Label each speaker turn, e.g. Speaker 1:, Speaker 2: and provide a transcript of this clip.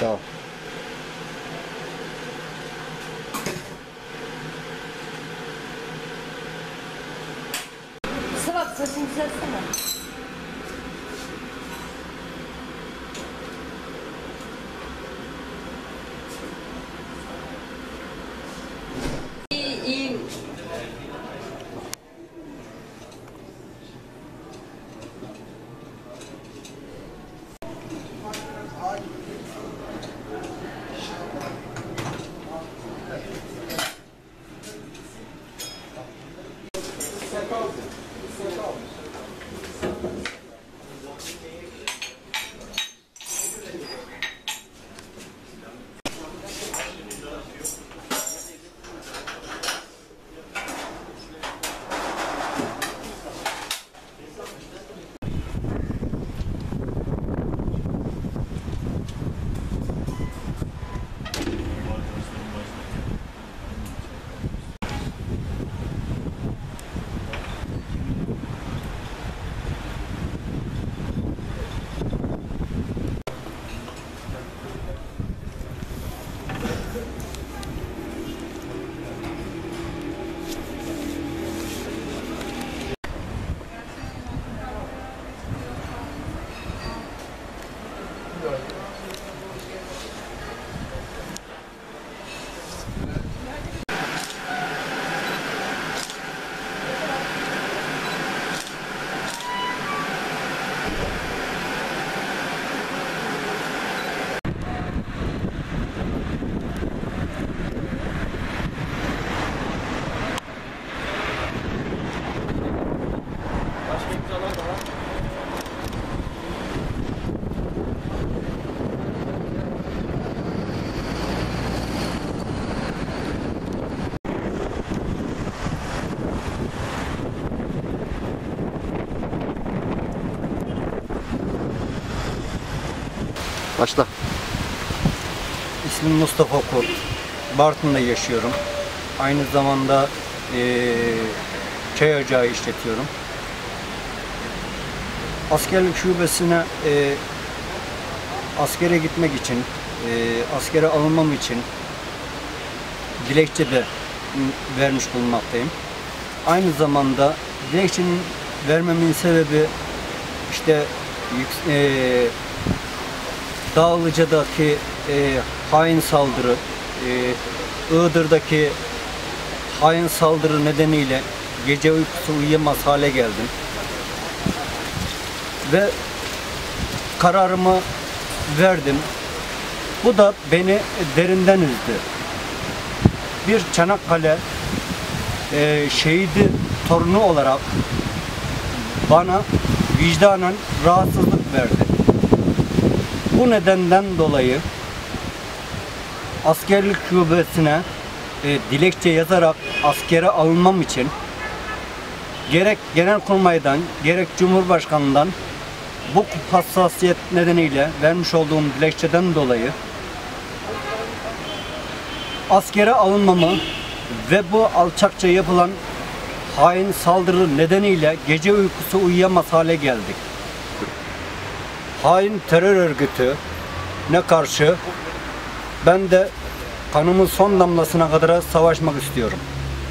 Speaker 1: 到。吃了吃你先吃么 caldo. Seu caldo. Thank you.
Speaker 2: Başla.
Speaker 3: İsmim Mustafa Kurt. Bartın'da yaşıyorum. Aynı zamanda eee çay ocağı işletiyorum. Askerlik şubesine eee, askere gitmek için, eee, askere alınmam için dilekçe de vermiş bulunmaktayım. Aynı zamanda dilekçenin vermemin sebebi işte eee Dağlıca'daki e, hain saldırı, e, Iğdır'daki hain saldırı nedeniyle gece uykusu uyuyamaz hale geldim. Ve kararımı verdim. Bu da beni derinden üzdü. Bir Çanakkale e, şehidi torunu olarak bana vicdanen rahatsızlık verdi. Bu nedenden dolayı askerlik şubesine e, dilekçe yazarak askere alınmam için gerek Genelkurmay'dan gerek Cumhurbaşkanı'ndan bu hassasiyet nedeniyle vermiş olduğum dilekçeden dolayı askere alınmamı ve bu alçakça yapılan hain saldırı nedeniyle gece uykusu uyuyamaz hale geldik hain terör örgütü ne karşı ben de kanımın son damlasına kadar savaşmak istiyorum.